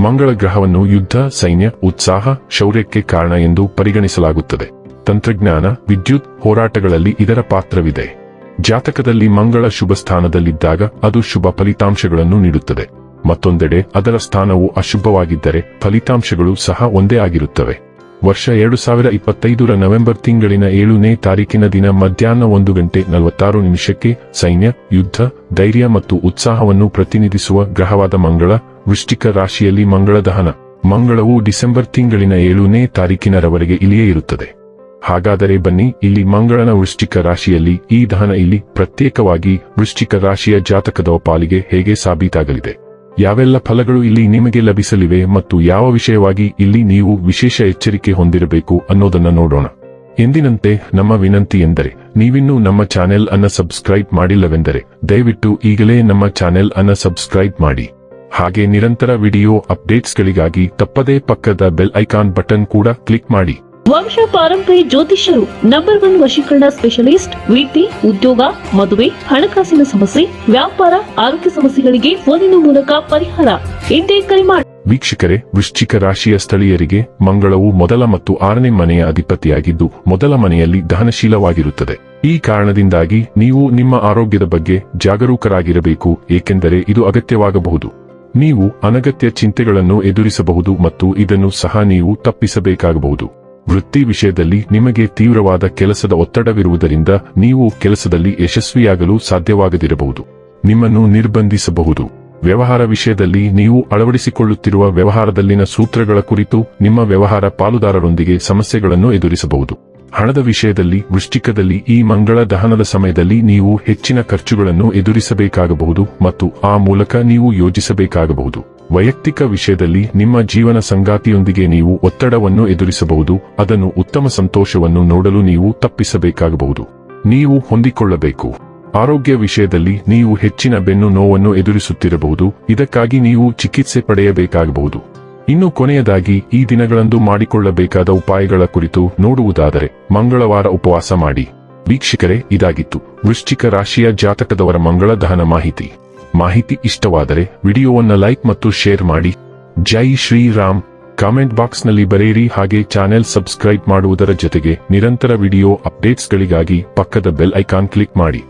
ಮಂಗಳ ಗ್ರಹವನ್ನು ಯುದ್ಧ, ಸೈನ್ಯ, ಉತ್ಸಾಹ, ಶೌರ್ಯಕ್ಕೆ ಕಾರಣ ಎಂದು ಪರಿಗಣಿಸಲಾಗುತ್ತದೆ. ತಂತ್ರಜ್ಞಾನ, ವಿದ್ಯುತ್ ಹೋರಾಟಗಳಲ್ಲಿ ಇದರ ಪಾತ್ರವಿದೆ. ಜಾತಕದಲ್ಲಿ ಮಂಗಳ ಶುಭ ಸ್ಥಾನದಲ್ಲಿದ್ದಾಗ ಅದು ಶುಭ ಫಲಿತಾಂಶಗಳನ್ನು ನೀಡುತ್ತದೆ. ಮತ್ತೊಂದೆಡೆ ಅದರ ಸ್ಥಾನವು ಅಶುಭವಾಗಿದ್ದರೆ ಫಲಿತಾಂಶಗಳು ಸಹ ಒಂದೇ ಆಗಿರುತ್ತವೆ. ವರ್ಷ ಎರಡು ಸಾವಿರ ಇಪ್ಪತ್ತೈದರ ನವೆಂಬರ್ ತಿಂಗಳಿನ ಏಳನೇ ತಾರೀಕಿನ ದಿನ ಮಧ್ಯಾಹ್ನ ಒಂದು ಗಂಟೆ ನಲವತ್ತಾರು ನಿಮಿಷಕ್ಕೆ ಸೈನ್ಯ, ಯುದ್ಧ, ಧೈರ್ಯ ಮತ್ತು ಉತ್ಸಾಹವನ್ನು ಪ್ರತಿನಿಧಿಸುವ ಗ್ರಹವಾದ ಮಂಗಳ ವೃಶ್ಚಿಕ ರಾಶಿಯಲ್ಲಿ ಮಂಗಳ ದಹನ. ಮಂಗಳವು ಡಿಸೆಂಬರ್ ತಿಂಗಳಿನ ಏಳನೇ ತಾರೀಕಿನರವರೆಗೆ ಇಲ್ಲಿಯೇ ಇರುತ್ತದೆ. ಹಾಗಾದರೆ ಬನ್ನಿ, ಇಲ್ಲಿ ಮಂಗಳನ ವೃಶ್ಚಿಕ ರಾಶಿಯಲ್ಲಿ ಈ ದಹನ ಇಲ್ಲಿ ಪ್ರತ್ಯೇಕವಾಗಿ ವೃಶ್ಚಿಕ ರಾಶಿಯ ಜಾತಕದ ಪಾಲಿಗೆ ಹೇಗೆ ಸಾಬೀತಾಗಲಿದೆ? ಯಾವೆಲ್ಲ ಫಲಗಳು ಇಲ್ಲಿ ನಿಮಗೆ ಲಭಿಸಲಿವೆ ಮತ್ತು ಯಾವ ವಿಷಯವಾಗಿ ಇಲ್ಲಿ ನೀವು ವಿಶೇಷ ಎಚ್ಚರಿಕೆ ಹೊಂದಿರಬೇಕು ಅನ್ನೋದನ್ನ ನೋಡೋಣ. ಎಂದಿನಂತೆ, ನಮ್ಮ ವಿನಂತಿ ಎಂದರೆ, ನೀವಿನ್ನೂ ನಮ್ಮ ಚಾನೆಲ್ ಅನ್ನ ಸಬ್ಸ್ಕ್ರೈಬ್ ಮಾಡಿಲ್ಲವೆಂದರೆ, ದಯವಿಟ್ಟು ಈಗಲೇ ನಮ್ಮ ಚಾನೆಲ್ ಅನ್ನ ಸಬ್ಸ್ಕ್ರೈಬ್ ಮಾಡಿ. ಹಾಗೆ ನಿರಂತರ ವಿಡಿಯೋ ಅಪ್ಡೇಟ್ಸ್ಗಳಿಗಾಗಿ ತಪ್ಪದೇ ಪಕ್ಕದ ಬೆಲ್ ಐಕಾನ್ ಬಟನ್ ಕೂಡ ಕ್ಲಿಕ್ ಮಾಡಿ. ವಂಶ ಪಾರಂಪರ್ಯ ಜ್ಯೋತಿಷ್ಯರು ನಂಬರ್ ಒನ್ ವಶೀಕರಣ ಸ್ಪೆಷಲಿಸ್ಟ್ ವಿದ್ಯೆ ಉದ್ಯೋಗ ಮದುವೆ ಹಣಕಾಸಿನ ಸಮಸ್ಯೆ ವ್ಯಾಪಾರ ಆರೋಗ್ಯ ಸಮಸ್ಯೆಗಳಿಗೆ ಫೋನಿನ ಮೂಲಕ ಪರಿಹಾರ. ಎಂದೇ ಕರೆ ಮಾಡಿ ವೀಕ್ಷಕರೇ ವೃಶ್ಚಿಕ ರಾಶಿಯ ಸ್ಥಳೀಯರಿಗೆ ಮಂಗಳವು ಮೊದಲ ಮತ್ತು ಆರನೇ ಮನೆಯ ಅಧಿಪತಿಯಾಗಿದ್ದು ಮೊದಲ ಮನೆಯಲ್ಲಿ ದಹನಶೀಲವಾಗಿರುತ್ತದೆ. ಈ ಕಾರಣದಿಂದಾಗಿ ನೀವು ನಿಮ್ಮ ಆರೋಗ್ಯದ ಬಗ್ಗೆ ಜಾಗರೂಕರಾಗಿರಬೇಕು ಏಕೆಂದರೆ ಇದು ಅಗತ್ಯವಾಗಬಹುದು. ನೀವು ಅನಗತ್ಯ ಚಿಂತೆಗಳನ್ನು ಎದುರಿಸಬಹುದು ಮತ್ತು ಇದನ್ನು ಸಹ ನೀವು ತಪ್ಪಿಸಬೇಕಾಗಬಹುದು. ವೃತ್ತಿ ವಿಷಯದಲ್ಲಿ ನಿಮಗೆ ತೀವ್ರವಾದ ಕೆಲಸದ ಒತ್ತಡವಿರುವುದರಿಂದ ನೀವು ಕೆಲಸದಲ್ಲಿ ಯಶಸ್ವಿಯಾಗಲು ಸಾಧ್ಯವಾಗದಿರಬಹುದು. ನಿಮ್ಮನ್ನು ನಿರ್ಬಂಧಿಸಬಹುದು. ವ್ಯವಹಾರ ವಿಷಯದಲ್ಲಿ ನೀವು ಅಳವಡಿಸಿಕೊಳ್ಳುತ್ತಿರುವ ವ್ಯವಹಾರದಲ್ಲಿನ ಸೂತ್ರಗಳ ಕುರಿತು ನಿಮ್ಮ ವ್ಯವಹಾರ ಪಾಲುದಾರರೊಂದಿಗೆ ಸಮಸ್ಯೆಗಳನ್ನು ಎದುರಿಸಬಹುದು. ಹಣದ ವಿಷಯದಲ್ಲಿ, ವೃಶ್ಚಿಕದಲ್ಲಿ, ಈ ಮಂಗಳ ದಹನದ ಸಮಯದಲ್ಲಿ ನೀವು ಹೆಚ್ಚಿನ ಖರ್ಚುಗಳನ್ನು ಎದುರಿಸಬೇಕಾಗಬಹುದು ಮತ್ತು ಆ ಮೂಲಕ ನೀವು ಯೋಜಿಸಬೇಕಾಗಬಹುದು. ವೈಯಕ್ತಿಕ ವಿಷಯದಲ್ಲಿ ನಿಮ್ಮ ಜೀವನ ಸಂಗಾತಿಯೊಂದಿಗೆ ನೀವು ಒತ್ತಡವನ್ನು ಎದುರಿಸಬಹುದು, ಅದನ್ನು ಉತ್ತಮ ಸಂತೋಷವನ್ನು ನೋಡಲು ನೀವು ತಪ್ಪಿಸಬೇಕಾಗಬಹುದು. ನೀವು ಹೊಂದಿಕೊಳ್ಳಬೇಕು. ಆರೋಗ್ಯ ವಿಷಯದಲ್ಲಿ ನೀವು ಹೆಚ್ಚಿನ ಬೆನ್ನು ನೋವನ್ನು ಎದುರಿಸುತ್ತಿರಬಹುದು, ಇದಕ್ಕಾಗಿ ನೀವು ಚಿಕಿತ್ಸೆ ಪಡೆಯಬೇಕಾಗಬಹುದು. ಇನ್ನು ಕೊನೆಯದಾಗಿ ಈ ದಿನಗಳಂದು ಮಾಡಿಕೊಳ್ಳಬೇಕಾದ ಉಪಾಯಗಳ ಕುರಿತು ನೋಡುವುದಾದರೆ ಮಂಗಳವಾರ ಉಪವಾಸ ಮಾಡಿ. ವೀಕ್ಷಕರೇ, ಇದಾಗಿತ್ತು. ವೃಶ್ಚಿಕ ರಾಶಿಯ ಜಾತಕದವರ ಮಂಗಳ ದಹನ ಮಾಹಿತಿ. ಮಾಹಿತಿ ಇಷ್ಟವಾದರೆ ವಿಡಿಯೋವನ್ನ ಲೈಕ್ ಮತ್ತು ಶೇರ್ ಮಾಡಿ. ಜೈ ಶ್ರೀರಾಮ್. ಕಾಮೆಂಟ್ ಬಾಕ್ಸ್ನಲ್ಲಿ ಬರೆಯಿರಿ. ಹಾಗೆ ಚಾನೆಲ್ ಸಬ್ಸ್ಕ್ರೈಬ್ ಮಾಡುವುದರ ಜೊತೆಗೆ ನಿರಂತರ ವಿಡಿಯೋ ಅಪ್ಡೇಟ್ಸ್ಗಳಿಗಾಗಿ ಪಕ್ಕದ ಬೆಲ್ ಐಕಾನ್ ಕ್ಲಿಕ್ ಮಾಡಿ.